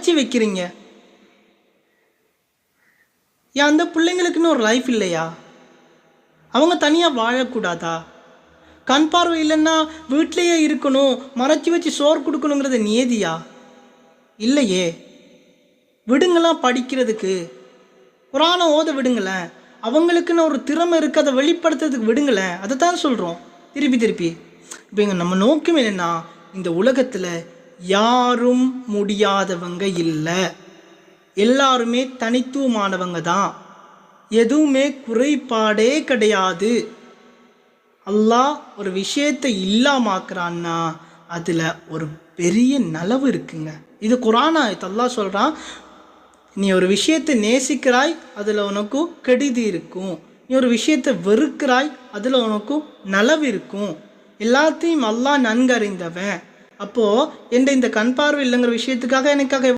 மறைச்சி வைக்கிறீங்க. ஏன் அந்த பிள்ளைங்களுக்குன்னு ஒரு லைஃப் இல்லையா? அவங்க தனியாக வாழக்கூடாதா? கண் பார்வை இல்லைன்னா வீட்டிலேயே இருக்கணும் மறைச்சி வச்சு சோறு கொடுக்கணுங்கிறது நியதியா? இல்லையே. விடுங்களாம் படிக்கிறதுக்கு? குரானை ஓத விடுங்களேன். அவங்களுக்குன்னு ஒரு திறமை இருக்குது அதை வெளிப்படுத்துறதுக்கு விடுங்களேன். அதை தான் சொல்கிறோம் திருப்பி திருப்பி. இப்போ எங்கள் நம்ம நோக்கம் என்னென்னா இந்த உலகத்தில் யாரும் முடியாதவங்க இல்லை. எல்லாருமே தனித்துவமானவங்க தான் எதுவுமே குறைபாடே கிடையாது. அல்லாஹ் ஒரு விஷயத்தை இல்லாமாக்குறான்னா அதில் ஒரு பெரிய நலவு இருக்குங்க. இது குரானா அல்லாஹ் சொல்கிறான் நீ ஒரு விஷயத்தை நேசிக்கிறாய் அதில் உனக்கு கெடுதி இருக்கும். நீ ஒரு விஷயத்தை வெறுக்கிறாய் அதில் உனக்கு நலவு இருக்கும். எல்லாத்தையும் அல்லாஹ் நன்கறிந்தவன். அப்போது என்ற இந்த கண் பார்வை இல்லைங்கிற விஷயத்துக்காக எனக்காக